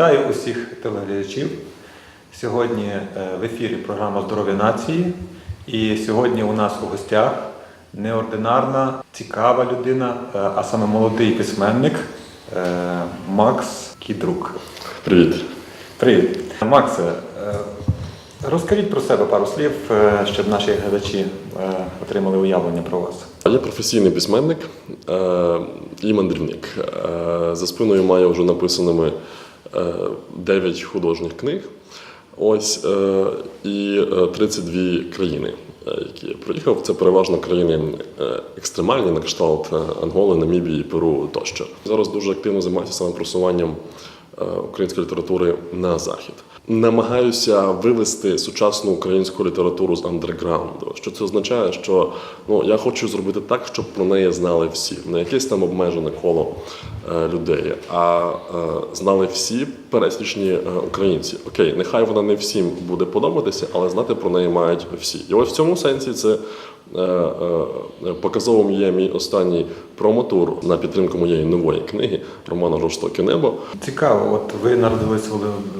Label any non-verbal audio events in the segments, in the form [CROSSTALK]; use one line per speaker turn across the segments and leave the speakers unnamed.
Вітаю усіх телеглядачів. Сьогодні е, в ефірі програма Здоров'я нації. І сьогодні у нас у гостях неординарна, цікава людина, е, а саме молодий письменник е, Макс Кідрук.
Привіт.
Привіт. Максе, розкажіть про себе пару слів, щоб наші глядачі отримали уявлення про вас.
Я професійний письменник і мандрівник. За спиною маю вже написаними 9 художніх книг. Ось е, і е, 32 країни, е, які я проїхав. Це переважно країни е, екстремальні, на кшталт е, Анголи, Намібії, Перу тощо. Зараз дуже активно займаюся саме просуванням е, української літератури на захід. Намагаюся вивести сучасну українську літературу з андерграунду. Що це означає, що ну я хочу зробити так, щоб про неї знали всі, не якесь там обмежене коло е, людей, а е, знали всі пересічні е, українці. Окей, нехай вона не всім буде подобатися, але знати про неї мають всі. І ось в цьому сенсі це. Е, е, Показовим є мій останній промотур на підтримку моєї нової книги Романа Жорстоке небо.
Цікаво, от ви народились в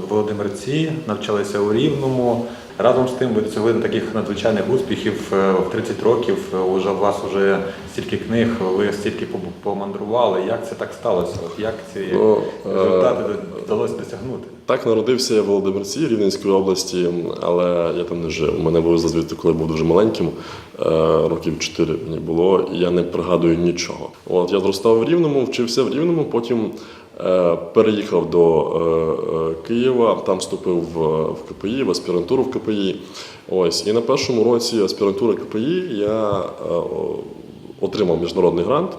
Володимирці, навчалися у Рівному. Разом з тим ви досягли таких надзвичайних успіхів е, в 30 років. е, Уже у вас вже стільки книг, ви стільки пом- помандрували. Як це так сталося? От як ці
Ну, е,
результати вдалося досягнути?
Так, народився я в Володимирці Рівненської області, але я там не жив. У Мене вивезли звідти, коли я був дуже маленьким, років 4 мені було, і я не пригадую нічого. От я зростав в Рівному, вчився в Рівному, потім переїхав до е, е, Києва, там вступив в, КПІ, в аспірантуру в КПІ. Ось і на першому році аспірантури КПІ я е, отримав міжнародний грант.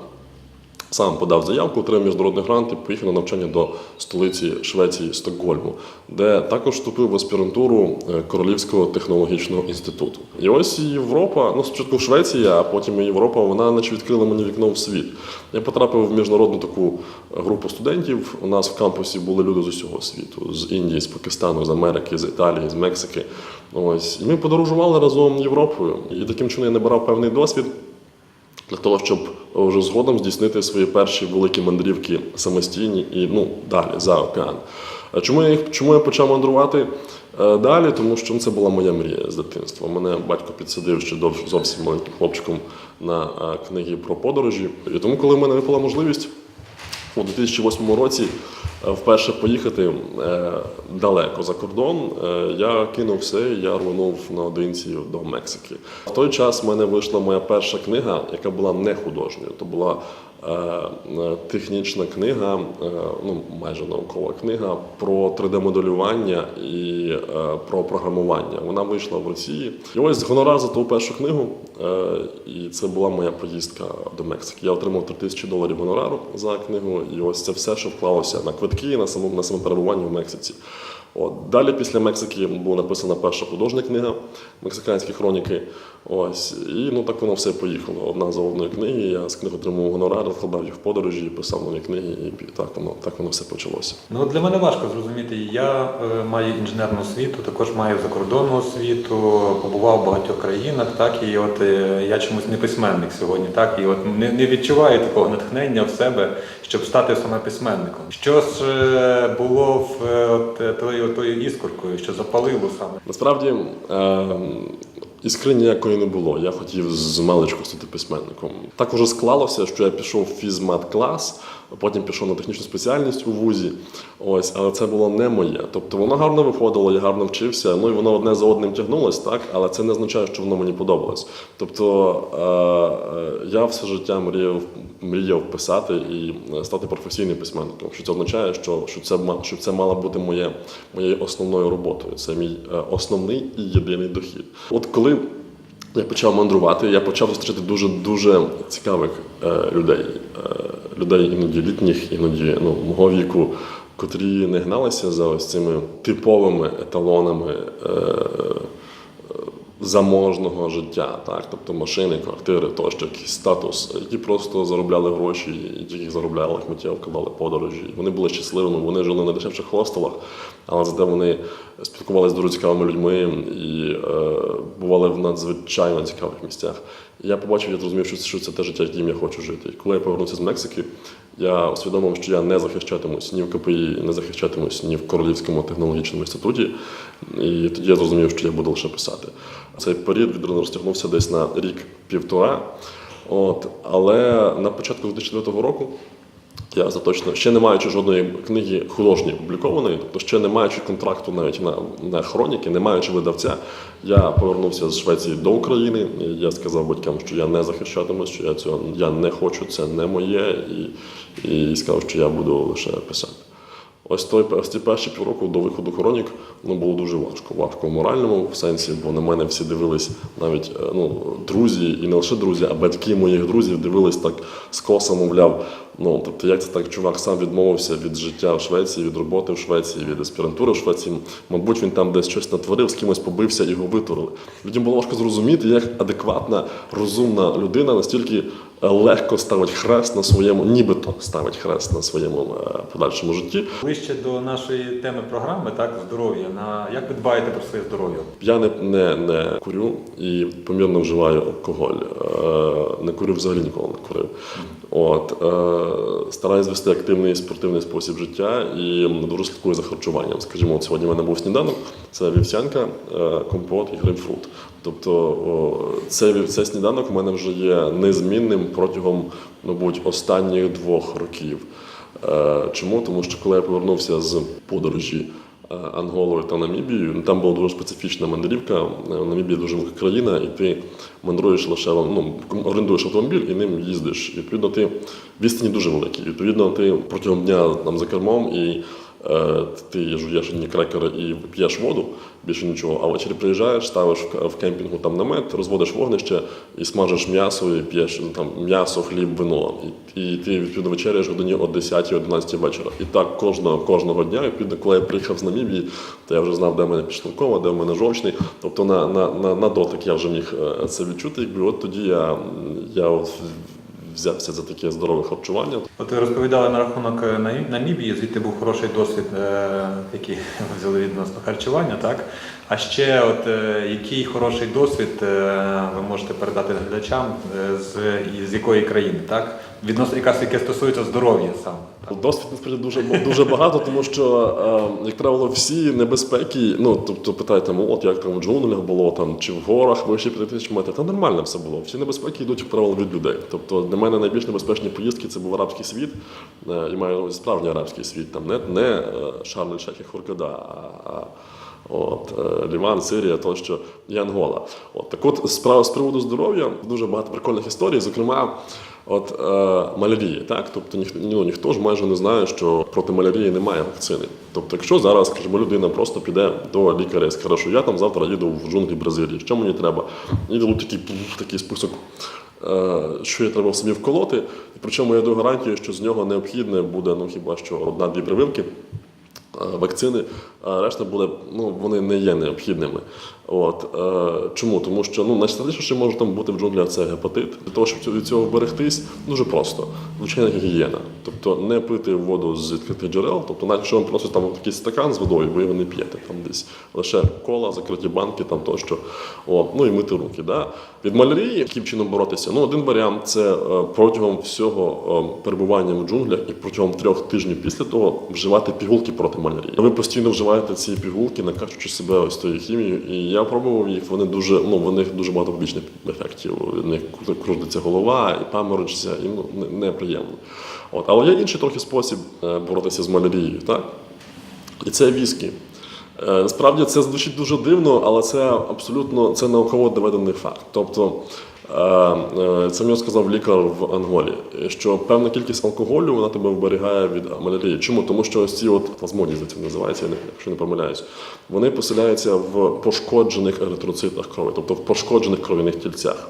Сам подав заявку, отримав міжнародний грант і поїхав на навчання до столиці Швеції Стокгольму, де також вступив в аспірантуру е, Королівського технологічного інституту. І ось Європа, ну спочатку Швеція, а потім і Європа, вона наче відкрила мені вікно в світ. Я потрапив в міжнародну таку групу студентів. У нас в кампусі були люди з усього світу: з Індії, з Пакистану, з Америки, з Італії, з Мексики. Ось і ми подорожували разом Європою. І таким чином я набирав певний досвід для того, щоб вже згодом здійснити свої перші великі мандрівки самостійні і ну далі за океан. А Чому я чому я почав мандрувати е, далі? Тому що це була моя мрія з дитинства. Мене батько підсадив ще зовсім маленьким хлопчиком на е, книги про подорожі. І тому, коли в мене випала можливість у 2008 році е, вперше поїхати е, далеко за кордон, е, я кинув все, я рвонув наодинці до Мексики. В той час в мене вийшла моя перша книга, яка була не художньою. То була технічна книга, е, ну майже наукова книга про 3D-моделювання і е, про програмування. Вона вийшла в Росії. І ось гонорар за ту першу книгу, е, і це була моя поїздка до Мексики. Я отримав 3 тисячі доларів гонорару за книгу, і ось це все, що вклалося на квитки, на самому на саме перебування в Мексиці. От далі після Мексики була написана перша художня книга Мексиканські хроніки. Ось і ну так воно все поїхало. Одна за одною книги. Я з книг отримав гонорар, вкладав їх в подорожі, писав нові книги, і так воно так воно все почалося.
Ну для мене важко зрозуміти. Я е, маю інженерну освіту, також маю закордонну освіту, побував в багатьох країнах, так і от е, я чомусь не письменник сьогодні, так і от не, не відчуваю такого натхнення в себе, щоб стати саме письменником. Що ж е, було в е, от, е, тою, тою іскоркою, що запалило саме?
Насправді е, іскри ніякої не було. Я хотів з маличку стати письменником. Так уже склалося, що я пішов в фізмат-клас, потім пішов на технічну спеціальність у вузі. Ось, але це було не моє. Тобто воно гарно виходило, я гарно вчився. Ну і воно одне за одним тягнулось, так, але це не означає, що воно мені подобалось. Тобто е, е, я все життя мріяв, мріяв писати і е, стати професійним письменником. Що це означає, що, що це що це мала бути моє, моєю основною роботою. Це мій е, основний і єдиний дохід. От коли я почав мандрувати, я почав зустрічати дуже дуже цікавих е, людей, е, людей іноді літніх, іноді ну, мого віку, котрі не гналися за ось цими типовими еталонами. Е, заможного життя, так, тобто машини, квартири, тощо, якийсь статус, які просто заробляли гроші, і їх заробляли лахміття, вкладали подорожі. Вони були щасливими, вони жили на дешевших хостелах, але зате вони спілкувалися з дуже цікавими людьми і е, бували в надзвичайно цікавих місцях. Я побачив, я зрозумів, що, що це те життя, яким я хочу жити. Коли я повернувся з Мексики, я усвідомив, що я не захищатимусь ні в КПІ, не захищатимусь ні в Королівському технологічному інституті. І тоді я зрозумів, що я буду лише писати. Цей період від розтягнувся десь на рік-півтора. От, але на початку 2009 року я остаточно, ще не маючи жодної книги художньої опублікованої, тобто ще не маючи контракту навіть на, на хроніки, не маючи видавця, я повернувся з Швеції до України. Я сказав батькам, що я не захищатимусь, що я цього я не хочу, це не моє, і, і сказав, що я буду лише писати. Ось той ось ці перші півроку до виходу хронік ну, було дуже важко. Важко в моральному сенсі, бо на мене всі дивились, навіть е, ну, друзі, і не лише друзі, а батьки моїх друзів дивились так скоса, мовляв. Ну, тобто, як це так, чувак сам відмовився від життя в Швеції, від роботи в Швеції, від аспірантури в Швеції. Мабуть, він там десь щось натворив, з кимось побився і його витурили. Людям було важко зрозуміти, як адекватна, розумна людина настільки е, легко ставить хрест на своєму, нібито ставить хрест на своєму е, подальшому житті.
Ближче до нашої теми програми, так, здоров'я. На як ви дбаєте про своє здоров'я?
Я не, не, не курю і помірно вживаю алкоголь. Е, не курю взагалі ніколи не курив. От, е, стараюсь вести активний спортивний спосіб життя і дуже слідкую за харчуванням. Скажімо, от сьогодні в мене був сніданок, це вівсянка, е, компот і грейпфрут. Тобто о, цей, цей сніданок у мене вже є незмінним протягом, мабуть, останніх двох років. Е, Чому? Тому що коли я повернувся з подорожі Анголою та Намібією, ну, там була дуже специфічна мандрівка. Е, Намібія дуже велика країна, і ти мандруєш лише ну, орендуєш автомобіль і ним їздиш. І, відповідно, ти відстані дуже великі. Відповідно, ти протягом дня там за кермом і е, ти жуєш одні крекери і п'єш воду, більше нічого. А ввечері приїжджаєш, ставиш в кемпінгу там намет, розводиш вогнище і смажеш м'ясо, і п'єш ну, там м'ясо, хліб, вино. І, і ти відповідно вечеряєш годині о 10-11 вечора. І так кожного кожного дня. Відповідно, коли я приїхав з Намібії, то я вже знав, де в мене підшлункова, де в мене жовчний. Тобто на, на, на, на дотик я вже міг е, це відчути. Якби от тоді я, я взявся за таке здорове харчування.
От ви розповідали на рахунок на Намі- Намібії, звідти був хороший досвід, е, який [LAUGHS] взяли відносно харчування, так? А ще, от е, який хороший досвід е, ви можете передати глядачам е, з, з якої країни, так? Відносно якраз яке стосується здоров'я саме.
Досвід насправді дуже дуже багато, тому що, як правило, всі небезпеки, ну тобто питаєте, от як там в джунглях було, там чи в горах вище 5 тисяч метрів, та нормально все було. Всі небезпеки йдуть, як правило, від людей. Тобто для мене найбільш небезпечні поїздки це був арабський світ. І маю справжній арабський світ, там не, не Шарль Шейх і Хуркада, а От, е, Ліван, Сирія, тощо і Ангола. От, так от, справа з приводу здоров'я, дуже багато прикольних історій, зокрема, от, е, малярії. Так? Тобто ніхто, ну, ніхто ж майже не знає, що проти малярії немає вакцини. Тобто, якщо зараз, скажімо, людина просто піде до лікаря і скаже, що я там завтра їду в джунглі Бразилії, що мені треба? І дадуть такий, такий список. е, Що я треба в собі вколоти, і причому я даю гарантію, що з нього необхідне буде ну хіба що одна-дві прививки, вакцини, а решта буде, ну вони не є необхідними. От е, чому? Тому що ну найстрашніше, що може там бути в джунглях, це гепатит. Для того, щоб від цього вберегтись, дуже просто. Звичайна гігієна. Тобто не пити воду з відкритих джерел, тобто, навіть якщо вам приносять там якийсь стакан з водою, ви його не п'єте там десь лише кола, закриті банки, там тощо. О, ну і мити руки. Да? Від малярії, яким чином боротися? Ну, один варіант це е, протягом всього е, перебування в джунглях і протягом трьох тижнів після того вживати пігулки проти малярії. Ви постійно вживаєте ці пігулки, накачуючи себе ось тою хімією. І я пробував їх. Вони дуже ну в них дуже багато побічних ефектів. Них крутиться голова і паморочиться, і ну неприємно. От, але є інший трохи спосіб е, боротися з малярією, так? І це віскі. Е, Насправді це звучить дуже дивно, але це абсолютно це науково доведений факт. Тобто це мені сказав лікар в Анголі, що певна кількість алкоголю вона тебе вберігає від малярії. Чому? Тому що ось ці от плазмодії цим називається, якщо не помиляюсь, вони поселяються в пошкоджених еритроцитах крові, тобто в пошкоджених кров'яних тільцях.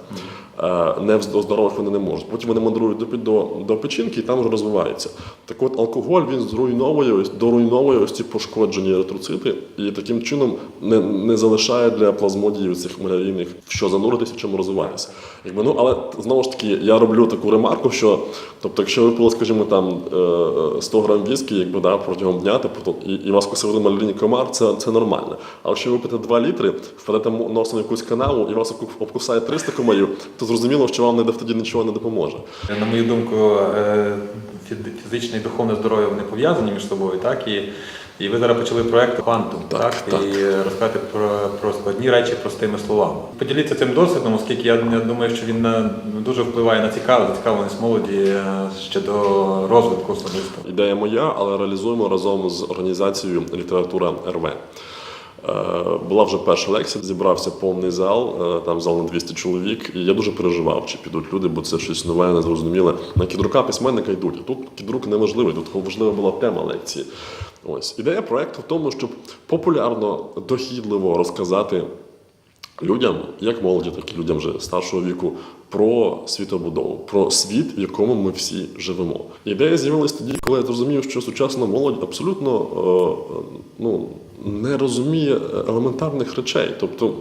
Е, Не здорових вони не можуть. Потім вони мандрують до, до, до печінки і там вже розвиваються. Так от алкоголь він зруйновує доруйновує ось ці пошкоджені еритроцити і таким чином не, не залишає для плазмодіїв цих малярійних, що зануритися, в чому розвиватися. Якби, ну, але знову ж таки, я роблю таку ремарку, що тобто, якщо ви пили, скажімо, там е, 100 грам віскі, якби да, протягом дня, типу, і, і вас косив один малярійний комар, це, це нормально. А якщо ви п'єте 2 літри, впадете носом якусь канаву і вас обкусає 300 комарів, то зрозуміло, що вам не тоді нічого не допоможе.
На мою думку, е, фізичне і духовне здоров'я вони пов'язані між собою, так? І, і ви зараз почали проект Quantum, так,
Так, так.
І розказати про, про складні речі простими словами. Поділіться цим досвідом, оскільки я, я думаю, що він на, дуже впливає на цікаву, зацікавленість молоді е, ще до розвитку особистого.
Ідея моя, але реалізуємо разом з організацією Література РВ. Е, Була вже перша лекція, зібрався повний зал, е, там зал на 200 чоловік, і я дуже переживав, чи підуть люди, бо це щось нове, незрозуміле. На кідрука письменника йдуть. А тут кідрук неможливий, тут важлива була тема лекції. Ось ідея проекту в тому, щоб популярно, дохідливо розказати людям, як молоді, так і людям вже старшого віку, про світобудову, про світ, в якому ми всі живемо. Ідея з'явилась тоді, коли я зрозумів, що сучасна молодь абсолютно е, ну, не розуміє елементарних речей. Тобто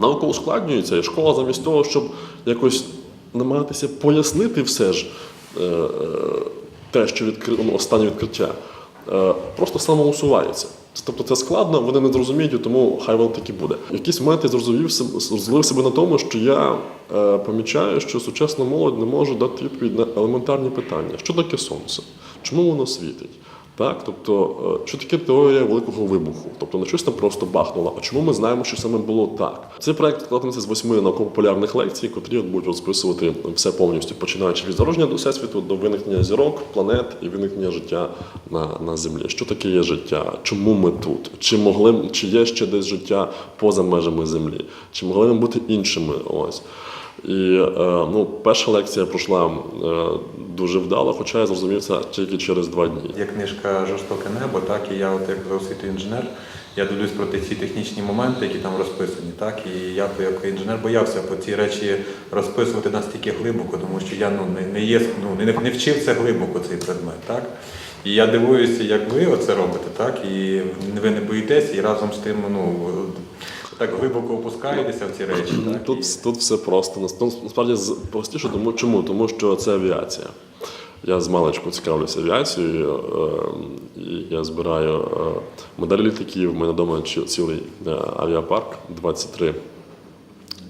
наука ускладнюється, і школа замість того, щоб якось намагатися пояснити все ж е, е, те, що відкри... ну, останнє відкриття, просто самоусувається. Тобто це складно, вони не зрозуміють, тому хай воно так і буде. В якийсь момент я зрозумів зловив себе на тому, що я е, помічаю, що сучасна молодь не може дати відповідь на елементарні питання: що таке сонце? Чому воно світить? Так, тобто, е, що таке теорія великого вибуху? Тобто не щось там просто бахнуло. А чому ми знаємо, що саме було так? Цей проект складається з восьми науково-популярних лекцій, котрі будуть розписувати все повністю, починаючи від зарожнення до всесвіту до виникнення зірок, планет і виникнення життя на, на землі. Що таке є життя? Чому ми тут? Чи могли чи є ще десь життя поза межами землі? Чи могли ми бути іншими? Ось. І е, ну, перша лекція пройшла е, дуже вдало, хоча я зрозумів це тільки через два дні.
Є книжка Жорстоке небо, так, і я, от як за освітою інженер, я дивлюсь про всі технічні моменти, які там розписані. Так, і я як інженер боявся по ці речі розписувати настільки глибоко, тому що я ну, не, не, є, ну, не, не вчив це глибоко, цей предмет. Так? І я дивуюся, як ви оце робите, так? І ви не боїтеся, і разом з тим ну, так глибоко опускаєтеся в ці речі. Так?
Тут, тут все просто. Ну, Насправді простіше, тому чому? Тому що це авіація. Я з маличку цікавлюся авіацією, е, я збираю е, моделі літаків. У мене вдома цілий е, авіапарк, 23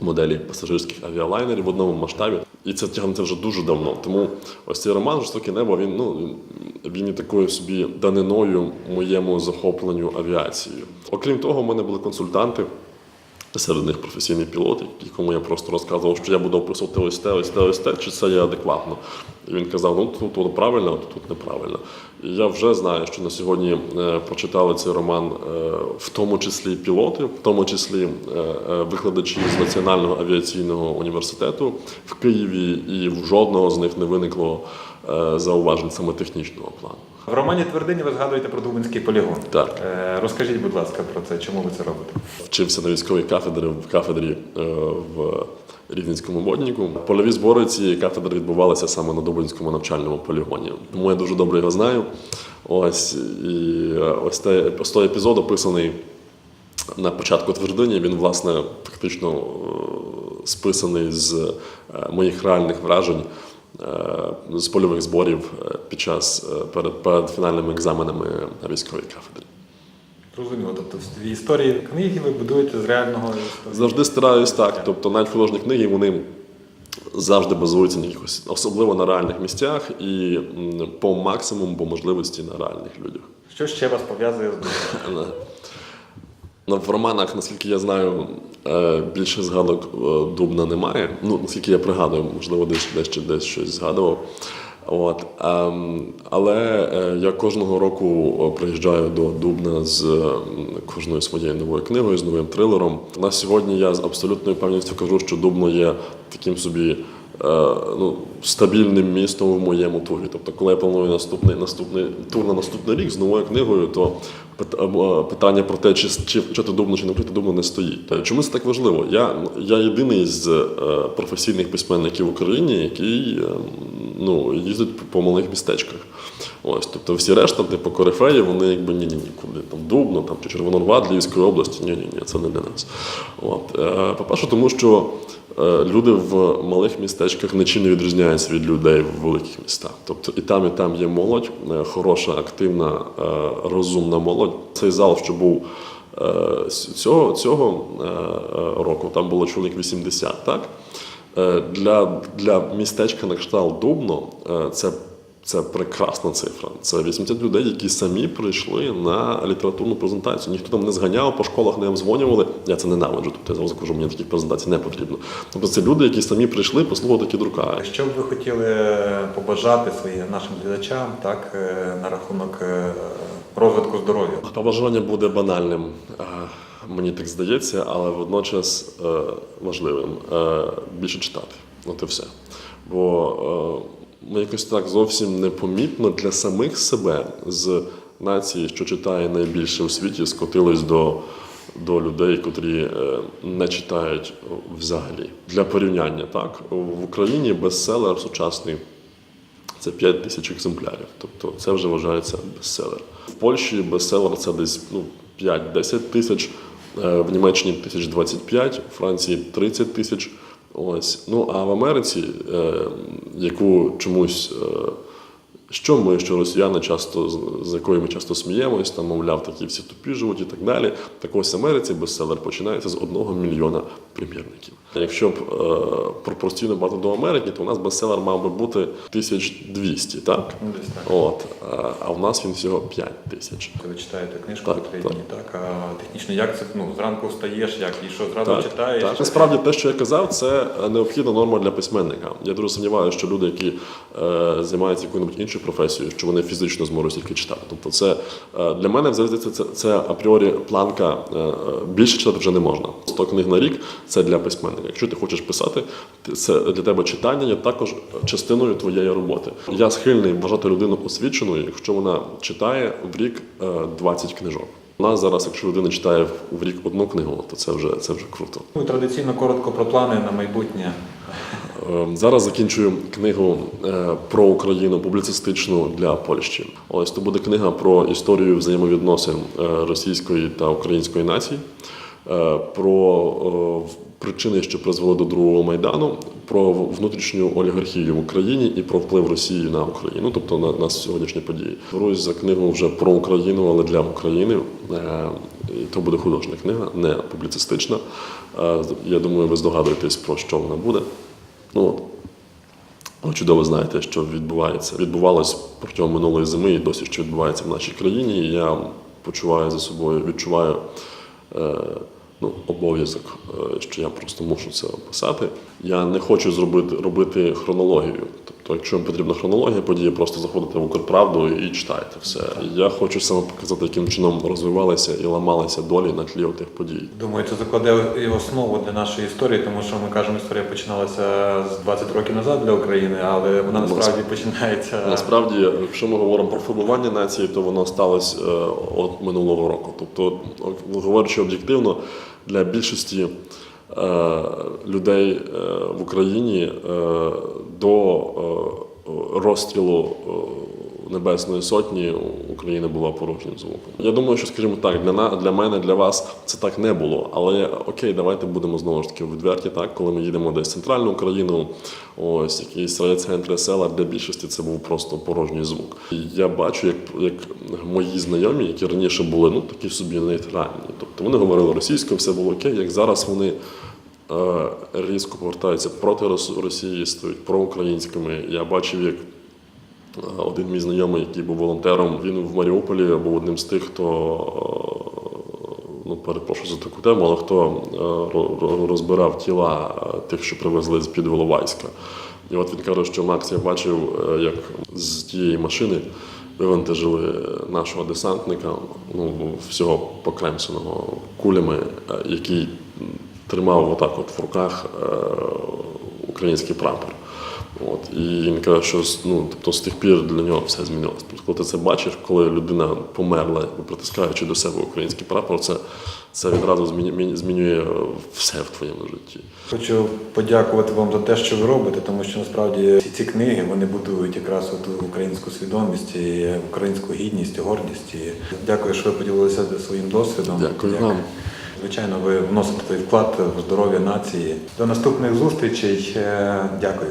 моделі пасажирських авіалайнерів в одному масштабі. І це тягнеться вже дуже давно. Тому ось цей роман Жорстоке небо він, ну, він- він є такою собі даниною моєму захопленню авіацією. Окрім того, в мене були консультанти. Серед них професійний пілот, якому я просто розказував, що я буду описувати ось те, ось те, ось те, чи це є адекватно. І він казав, ну тут, тут правильно, а тут неправильно. І я вже знаю, що на сьогодні е, прочитали цей роман, е, в тому числі пілоти, в тому числі е, викладачі з Національного авіаційного університету в Києві, і в жодного з них не виникло зауважень саме технічного плану.
В романі Твердині ви згадуєте про Дубинський полігон.
Так.
Е, Розкажіть, будь ласка, про це, чому ви це робите?
вчився на військовій кафедрі в кафедрі е, в Рівненському модніку. Польові збори цієї кафедри відбувалися саме на Дубинському навчальному полігоні. Тому я дуже добре його знаю. Ось і е, ось те ось той епізод описаний на початку твердині. Він власне фактично списаний з моїх реальних вражень. Е, З польових зборів е, під час е, перед, перед фінальними екзаменами на військовій кафедрі.
Зрозуміло, тобто в історії книги ви будуєте з реального історії.
Завжди стараюсь так. Тобто навіть художні книги вони завжди базуються на якихось, особливо на реальних місцях і по максимуму, по можливості на реальних людях.
Що ще вас пов'язує з [LAUGHS]
в романах, наскільки я знаю, е, більше згадок е, Дубна немає. Ну, наскільки я пригадую, можливо, десь десь, десь щось згадував. От, ем, але е, я кожного року приїжджаю до Дубна з кожною своєю новою книгою, з новим трилером. На сьогодні я з абсолютною певністю кажу, що Дубно є таким собі ну, стабільним містом в моєму турі. Тобто, коли я планую наступний, наступний тур на наступний рік з новою книгою, то е, питання про те, чи, чи вчити Дубно, чи не вчити Дубно, не стоїть. Чому це так важливо? Я, я єдиний з е, професійних письменників в Україні, який е, ну, їздить по малих містечках. Ось, тобто всі решта, типу корифеї, вони якби ні, ні, ні, там Дубно там, чи Червонорват Львівської області, ні, ні, це не для нас. От. Е, По-перше, тому що е, люди в малих містечках не відрізняються від людей в великих містах. Тобто і там, і там є молодь, е, хороша, активна, е, розумна молодь. Цей зал, що був е, цього, цього е, е, року, там було чоловік 80, так? Е, Для, для містечка на кшталт Дубно е, це, це прекрасна цифра. Це 80 людей, які самі прийшли на літературну презентацію. Ніхто там не зганяв по школах, не обдзвонювали. Я це ненавиджу. Тобто я зразу кажу, мені таких презентацій не потрібно. Тобто це люди, які самі прийшли послухати такі друка.
Що б ви хотіли побажати своїм нашим глядачам так, е, на рахунок е, розвитку здоров'я?
Побажання буде банальним, е, мені так здається, але водночас важливим. Більше читати. От і все. Бо якось так зовсім непомітно для самих себе з нації, що читає найбільше у світі, скотились до. До людей, котрі е, не читають взагалі. Для порівняння, так в Україні бестселер сучасний це 5 тисяч екземплярів. Тобто це вже вважається бестселер. В Польщі бестселер це десь ну, 5-10 тисяч, е, в Німеччині 1025, в Франції 30 тисяч. Ось. Ну а в Америці, е, яку чомусь. е, що ми, що росіяни часто з- якою ми часто сміємось, там, мовляв, такі всі тупі живуть і так далі. Так ось Америці бестселер починається з одного мільйона примірників. Якщо б е, пропорційно багато до Америки, то у нас бестселер мав би бути 1200, так?
Ну, десь так.
От, е, а в нас він всього 5 тисяч.
Ви читаєте книжку
Так,
три дні, так? А технічно як це ну, зранку встаєш, як і що зразу
Так,
читаєш?
так. Насправді те, що я казав, це е, необхідна норма для письменника. Я дуже сумніваюся, що люди, які е, займаються якою-небудь іншою професією, що вони фізично зможуть тільки читати. Тобто, це е, для мене взагалі це, це, апріорі планка. е, е, більше читати вже не можна. 100 книг на рік це для письменника. Якщо ти хочеш писати, це для тебе читання є також частиною твоєї роботи. Я схильний вважати людину освіченою, якщо вона читає в рік е, 20 книжок. У нас зараз, якщо людина читає в- в рік одну книгу, то це вже це вже круто.
Ну, традиційно коротко про плани на майбутнє.
Е, Зараз закінчую книгу е, про Україну публіцистичну для Польщі. Ось то буде книга про історію взаємовідносин е, російської та української нації, е, про причини, що призвели до другого майдану, про внутрішню олігархію в Україні і про вплив Росії на Україну, тобто на, на сьогоднішні події. Берусь за книгу вже про Україну, але для України. І то буде художня книга, не публіцистична. Я думаю, ви здогадуєтесь, про що вона буде. Ну, ви чудово знаєте, що відбувається. Відбувалось протягом минулої зими і досі що відбувається в нашій країні. І я почуваю за собою, відчуваю е, ну, обов'язок, е, що я просто мушу це описати. Я не хочу зробити робити хронологію. Тобто, якщо вам потрібна хронологія події, просто заходите в Укрправду і читайте все. Я хочу саме показати, яким чином розвивалися і ламалися долі на тлі тих подій.
Думаю, це закладе і основу для нашої історії, тому що ми кажемо, історія починалася з 20 років назад для України, але вона насправді починається.
Насправді, якщо ми говоримо про формування нації, то воно сталося е, от минулого року. Тобто, говорячи об'єктивно, для більшості людей е, в Україні е, до е, розстрілу е, Небесної Сотні Україна була порожнім звуком. Я думаю, що, скажімо так, для, на- для мене, для вас це так не було. Але окей, давайте будемо знову ж таки відверті, так, коли ми їдемо десь в центральну Україну, ось якісь райцентри, села, для більшості це був просто порожній звук. Я бачу, як, як мої знайомі, які раніше були ну такі собі нейтральні. Тобто вони говорили російською, все було окей, як зараз вони. е, Різко повертаються проти Росії, стають проукраїнськими. Я бачив, як один мій знайомий, який був волонтером, він в Маріуполі був одним з тих, хто е, ну перепрошую за таку тему, але хто е, ро- ро- розбирав тіла е, тих, що привезли з під Воловайська. І от він каже, що Макс я бачив, е, як з тієї машини вивантажили нашого десантника, ну всього покремсеного кулями, е, який тримав отак от в руках е, український прапор. От, і він каже, що ну, тобто, з тих пір для нього все змінилося. Тобто, коли ти це бачиш, коли людина померла, притискаючи до себе український прапор, це, це відразу змінює, все в твоєму житті.
Хочу подякувати вам за те, що ви робите, тому що насправді всі ці книги вони будують якраз от українську свідомість, і українську гідність, і гордість. І дякую, що ви поділилися своїм досвідом.
Дякую
Як-
вам.
Звичайно, ви вносите той вклад в здоров'я нації. До наступних зустрічей. Е, Дякую.